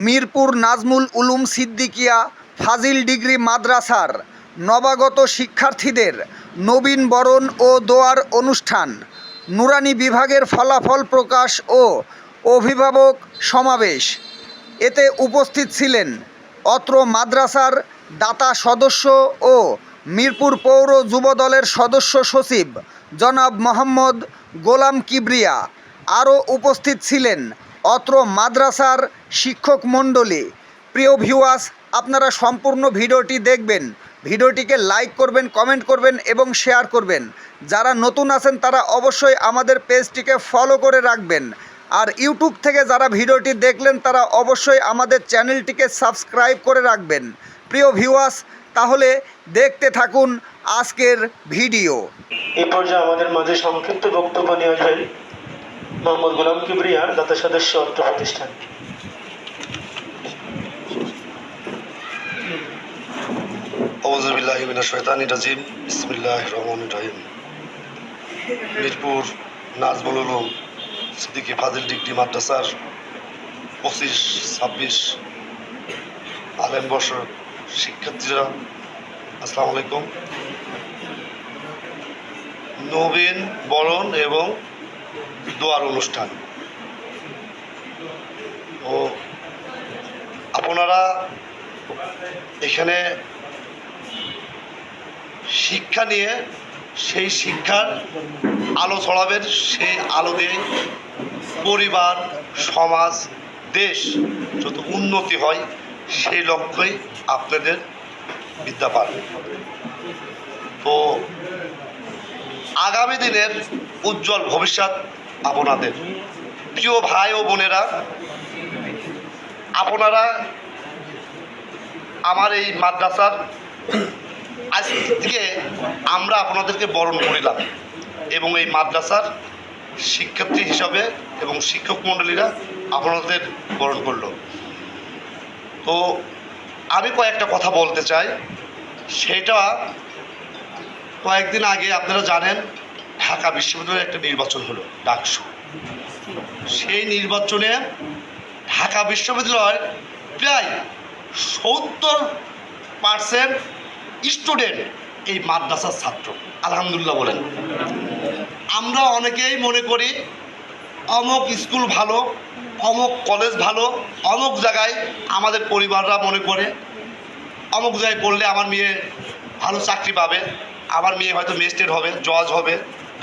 Mirpur Nazmul Ulum Siddiqia Fazil degree মাদ্রাসার নবাগত শিক্ষার্থীদের নবীন বরণ ও দোয়ার অনুষ্ঠান, নুরানি বিভাগের ফলাফল প্রকাশ ও অভিভাবক সমাবেশ। এতে উপস্থিত ছিলেন অত্র মাদ্রাসার দাতা সদস্য ও মিরপুর পৌর যুবদলের সদস্য সচিব জনাব মোহাম্মদ গোলাম কিবরিয়া। আরও উপস্থিত ছিলেন অত্র মাদ্রাসার শিক্ষক মণ্ডলী। প্রিয় ভিউয়ার্স আপনারা সম্পূর্ণ ভিডিওটি দেখবেন। ভিডিওটিকে লাইক করবেন কমেন্ট করবেন এবং শেয়ার করবেন। যারা নতুন আছেন, তারা অবশ্যই আমাদের পেজটিকে ফলো করে রাখবেন। আর ইউটিউব থেকে যারা ভিডিওটি দেখলেন, তারা অবশ্যই আমাদের চ্যানেলটিকে সাবস্ক্রাইব করে রাখবেন। প্রিয় ভিউয়ার্স তাহলে দেখতে থাকুন আজকের ভিডিও। এই পর্যায়ে আমাদের মাঝে সংক্ষিপ্ত বক্তব্য নিয়ে মোহাম্মদ গোলাম কিবরিয়া দাতা সদস্য অর্থ প্রতিষ্ঠান মিরপুর নাজমুল উলুম সিদ্দিকী ফাজিল ডিগ্রি মাদ্রাসার পঁচিশ, ছাব্বিশ আলেম বর্ষর শিক্ষার্থীরা, আসসালামু আলাইকুম। নবীন বরণ এবং দোয়ার অনুষ্ঠান। ও আপনারা এখানে শিক্ষা নিয়ে সেই শিক্ষার আলো ছড়াবেন, সেই আলো দিয়ে পরিবার, সমাজ, দেশ যত উন্নতি হয় সেই লক্ষ্যই আপনাদের বিদ্যা পাবে তো আগামী দিনের উজ্জ্বল ভবিষ্যৎ আপনাদের। প্রিয় ভাই ও বোনেরা, আপনারা আমার এই মাদ্রাসার আজ থেকে আমরা আপনাদেরকে বরণ করিলাম এবং এই মাদ্রাসার শিক্ষার্থী হিসাবে এবং শিক্ষক মণ্ডলীরা আপনাদের বরণ করল। তো আমি কয়েকটা কথা বলতে চাই। সেটা কয়েকদিন আগে আপনারা জানেন ঢাকা বিশ্ববিদ্যালয়ের একটা নির্বাচন হলো, ডাকসু। সেই নির্বাচনে ঢাকা বিশ্ববিদ্যালয় প্রায় সত্তর পার্সেন্ট স্টুডেন্ট এই মাদ্রাসার ছাত্র, আলহামদুলিল্লাহ বলেন। আমরা অনেকেই মনে করি অমুক স্কুল ভালো, অমুক কলেজ ভালো, অমুক জায়গায় আমাদের পরিবাররা মনে করে, অমুক জায়গায় পড়লে আমার মেয়ে ভালো চাকরি পাবে, আমার মেয়ে হয়তো মেস্টেড হবে, জজ হবে।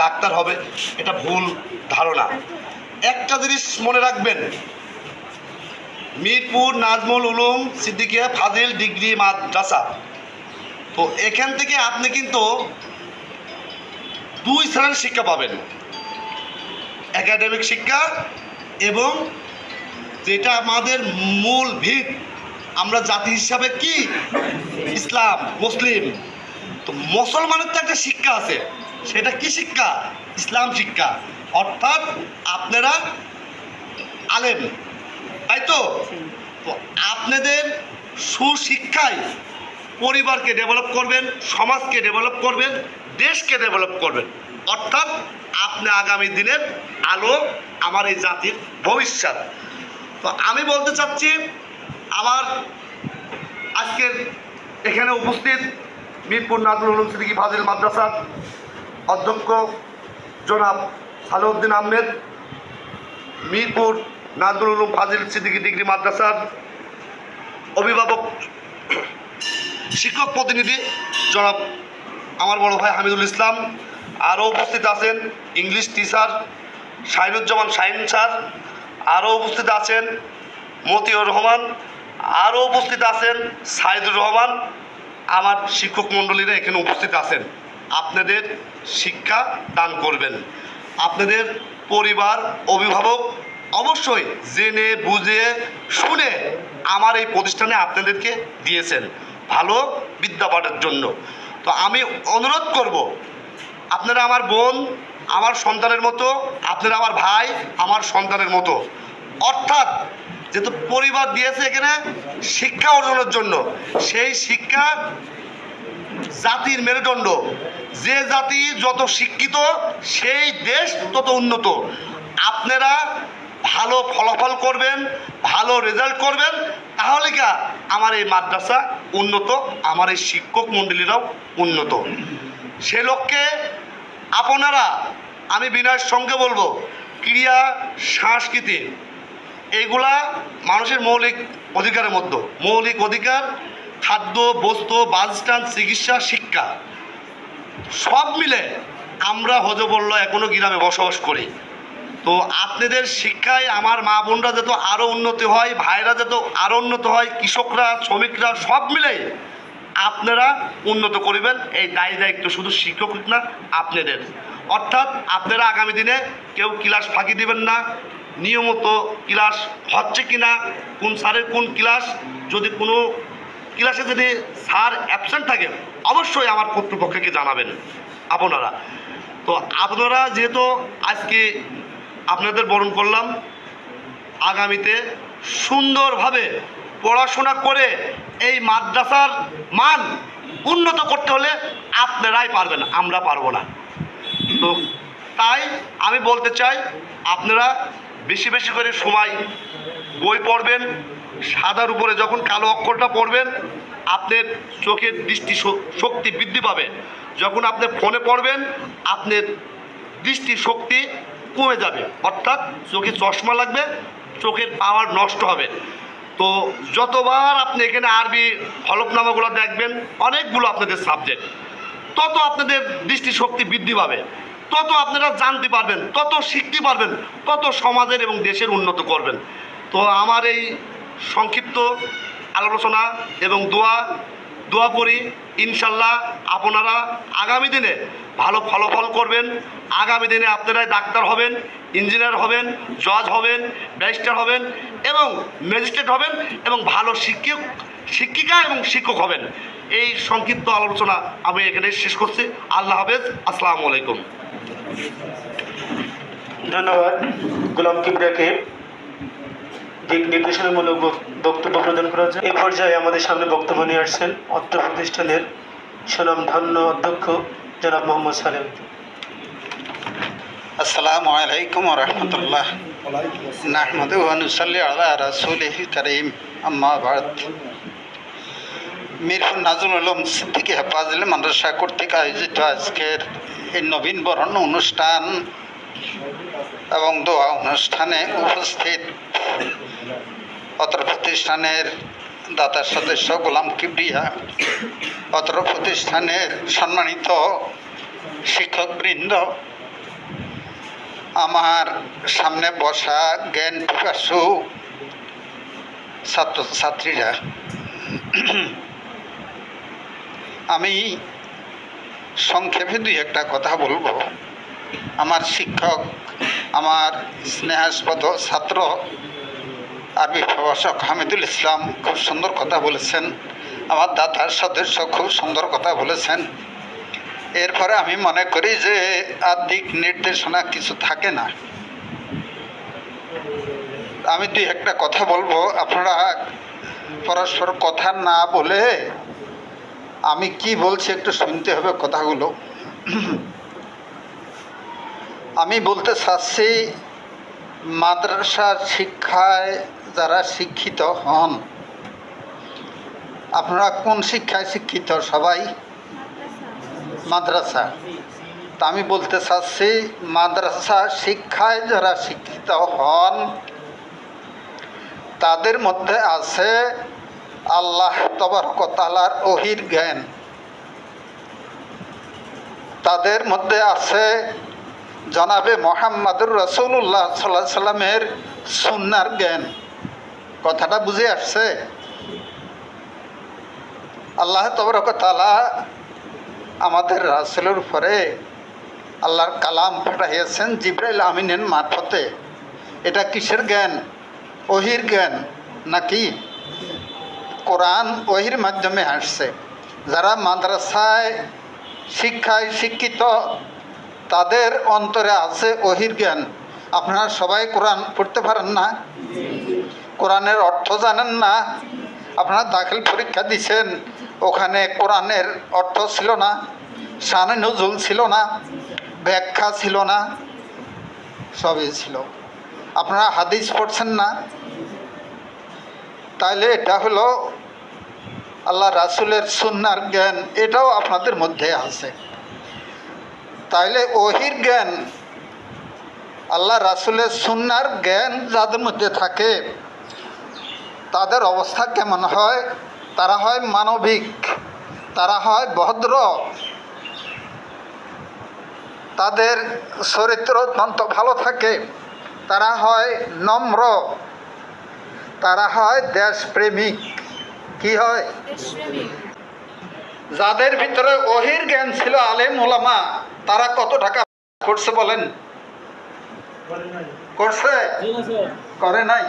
ডাক্তার হবে, এটা ভুল ধারণা। একটা জিনিস মনে রাখবেন, মিরপুর, নাজমুল উলুম, সিদ্দিকিয়া, ফাজিল, ডিগ্রি, মাদ্রাসা। তো এখান থেকে আপনি কিন্তু দুই শ্রেণির শিক্ষা পাবেন। একাডেমিক শিক্ষা এবং যেটা আমাদের মূল ভিত, আমরা জাতি হিসাবে কি? ইসলাম, মুসলিম। তো মুসলমানের তো একটা শিক্ষা আছে। সেটা কি শিক্ষা? ইসলাম শিক্ষা। অর্থাৎ আপনারা আলেম, তাই তো? আপনাদের সুশিক্ষায় পরিবারকে ডেভেলপ করবেন, সমাজকে ডেভেলপ করবেন, দেশকে ডেভেলপ করবেন। অর্থাৎ আপনি আগামী দিনের আলো আমার এই জাতির ভবিষ্যৎ। তো আমি বলতে চাচ্ছি, আমার আজকের এখানে উপস্থিত মিরপুর নাজরুল উলুম সিদ্দিকী ফাজিল মাদ্রাসার অধ্যক্ষ জনাব সালাউদ্দিন আহমেদ, মিরপুর নাজরুল উলুম ফাজিল সিদ্দিকি ডিগ্রি মাদ্রাসার অভিভাবক, শিক্ষক প্রতিনিধি জনাব আমার বড় ভাই হামিদুল ইসলাম। আরও উপস্থিত আছেন English teacher Shahinuzzaman Shahin sir. আরও উপস্থিত আছেন মতিউর রহমান। আরও উপস্থিত আছেন সাইদুর রহমান। আমার শিক্ষক মণ্ডলীরা এখানে উপস্থিত আছেন। আপনাদের শিক্ষা দান করবেন। আপনাদের পরিবার অভিভাবক অবশ্যই জেনে, বুঝে, শুনে আমার এই প্রতিষ্ঠানে আপনাদেরকে দিয়েছেন ভালো বিদ্যাপাঠের জন্য। তো আমি অনুরোধ করব, আপনারা আমার বোন, আমার সন্তানের মতো, আপনারা আমার ভাই, আমার সন্তানের মতো, অর্থাৎ যেহেতু পরিবার দিয়েছে এখানে শিক্ষা অর্জনের জন্য, সেই শিক্ষা জাতির মেরুদণ্ড। যে জাতি যত শিক্ষিত, সেই দেশ তত উন্নত। আপনারা ভালো ফলাফল করবেন, ভালো রেজাল্ট করবেন, তাহলে কি আমার এই মাদ্রাসা উন্নত, আমার এই শিক্ষক মণ্ডলীরাও উন্নত। সে লক্ষ্যে আপনারা, আমি বিনয়ের সঙ্গে বলব, ক্রিয়া, সংস্কৃতি, এইগুলা মানুষের মৌলিক অধিকারের মধ্যে। মৌলিক অধিকার খাদ্য বস্ত্র বাসস্ট্যান্ড চিকিৎসা, শিক্ষা, সব মিলে আমরা হজবল্ল এখনও গ্রামে বসবাস করি। তো আপনাদের শিক্ষায় আমার মা বোনরা যাতে আরও উন্নতি হয়, ভাইরা যাতে আরও উন্নত হয়, কৃষকরা, শ্রমিকরা, সব মিলে আপনারা উন্নত করবেন। এই দায়ী দায়িত্ব শুধু শিক্ষক না, আপনাদের। অর্থাৎ আপনারা আগামী দিনে কেউ ক্লাস ফাঁকি দিবেন না। নিয়মিত ক্লাস হচ্ছে কি না কোন স্যারের কোন ক্লাস, যদি কোনো ক্লাসে যদি স্যার অ্যাবসেন্ট থাকে অবশ্যই আমার কর্তৃপক্ষকে জানাবেন, আপনারা। তো আপনারা যেহেতু আজকে আপনাদের বরণ করলাম, আগামীতে সুন্দরভাবে পড়াশোনা করে এই মাদ্রাসার মান উন্নত করতে হলে আপনারাই পারবেন, আমরা পারব না। তো তাই আমি বলতে চাই, আপনারা বেশি বেশি করে সময় বই পড়বেন সাদার উপরে যখন কালো অক্ষরটা পড়বেন, আপনার চোখের দৃষ্টি শক্তি বৃদ্ধি পাবে। যখন আপনি ফোনে পড়বেন, আপনার দৃষ্টি শক্তি কমে যাবে। অর্থাৎ চোখে চশমা লাগবে, চোখের পাওয়ার নষ্ট হবে। তো যতবার আপনি এখানে আরবি হলফনামাগুলো দেখবেন, অনেকগুলো আপনাদের সাবজেক্ট তত আপনাদের দৃষ্টিশক্তি বৃদ্ধি পাবে। তত আপনারা জানতে পারবেন, তত শিখতে পারবেন, তত সমাজের এবং দেশের উন্নত করবেন। তো আমার এই সংক্ষিপ্ত আলোচনা এবং দোয়া দোয়া করি, ইনশাল্লাহ আপনারা আগামী দিনে ভালো ফলাফল করবেন। আগামী দিনে আপনারাই ডাক্তার হবেন, ইঞ্জিনিয়ার হবেন, জজ হবেন, ব্যারিস্টার হবেন এবং ম্যাজিস্ট্রেট হবেন এবং ভালো শিক্ষক, শিক্ষিকা এবং শিক্ষক হবেন। এই সংক্ষিপ্ত আলোচনা আমি এখানে শেষ করছি। আল্লাহ হাফেজ। আসসালামু আলাইকুম। ধন্যবাদ। গোলাম কিবরাকে দিক নির্দেশনামূলক বক্তব্য প্রদান করা হচ্ছে। এই পর্যায়ে আমাদের সামনে বক্তব্য নিয়ে আসছেন অত্র প্রতিষ্ঠানের সুনামধন্য অধ্যক্ষ জনাব মোহাম্মদ সালেম। আসসালামু আলাইকুম রহমতুল্লাহ। নাহমদ অনুসল্লি আলা রাসুলিহ করিম। আম্মা বাদ। মিরপুর নাজুল আলম সিদ্দিকী হেফাজল মাদ্রাসা কর্তৃক আয়োজিত আজকের এই নবীন বরণ অনুষ্ঠান এবং দোয়া অনুষ্ঠানে উপস্থিত অত্র প্রতিষ্ঠানের দাতা সদস্য গোলাম কিবরিয়া অত্র প্রতিষ্ঠানের সম্মানিত শিক্ষকবৃন্দ, আমার সামনে বসা জ্ঞান পিপাসু ছাত্রছাত্রীরা, আমি সংক্ষেপে দুই একটা কথা বলব। আমার শিক্ষক আমার স্নেহাস্পদ ছাত্র আরবি প্রভাষক হামিদুল ইসলাম খুব সুন্দর কথা বলেছেন। আমার দাদার সদস্য খুব সুন্দর কথা বলেছেন। এরপরে আমি মনে করি যে আর দিক নির্দেশনা কিছু থাকে না। আমি দুই একটা কথা বলব। আপনারা পরস্পর কথা না বলে আমি কি বলছি একটু শুনতে হবে কথাগুলো। আমি বলতে চাচ্ছি মাদ্রাসা শিক্ষায় যারা শিক্ষিত হন, আপনারা কোন শিক্ষায় শিক্ষিত সবাই? মাদ্রাসা। তা আমি বলতে চাচ্ছি, মাদ্রাসা শিক্ষায় যারা শিক্ষিত হন, তাদের মধ্যে আছে আল্লাহ তবরকতালার অহির জ্ঞান। তাদের মধ্যে আছে জনাবে মোহাম্মদুর রসুল্লাহ সাল্লাহ সাল্লামের সুন্নার জ্ঞান। কথাটা বুঝে আসছে? আল্লাহ তবরকতালা আমাদের রাসেলের উপরে আল্লাহর কালাম পাঠাইয়াছেন জিব্রাইল আমিনের মারফতে। এটা কিসের জ্ঞান? ওহির জ্ঞান নাকি? কোরআন ওহির মাধ্যমে আসছে। যারা মাদ্রাসায় শিক্ষায় শিক্ষিত তাদের অন্তরে আছে অহির জ্ঞান। আপনারা সবাই কোরআন পড়তে পারেন না? কোরআনের অর্থ জানেন না? আপনারা দাখিল পরীক্ষা দিছেন, ওখানে কোরআনের অর্থ ছিল না, শানে নজুল ছিল না, ব্যাখ্যা ছিল না, সবই ছিল। আপনারা হাদিস পড়ছেন না? তাইলে এটা হলো আল্লাহ রাসুলের সুন্নার জ্ঞান, এটাও আপনাদের মধ্যে আছে। তাইলে ওহির জ্ঞান আল্লাহ রাসুলের সুন্নার জ্ঞান যাদের মধ্যে থাকে তাদের অবস্থা কেমন হয়? তারা হয় মানবিক তারা হয় ভদ্র। তাদের চরিত্র অত্যন্ত ভালো থাকে। তারা হয় নম্র। তারা হয় দেশপ্রেমিক। কি হয়? যাদের ভিতরে অহির জ্ঞান ছিল আলেম ওলামা তারা কত টাকা করছে বলেন? করছে? করে নাই?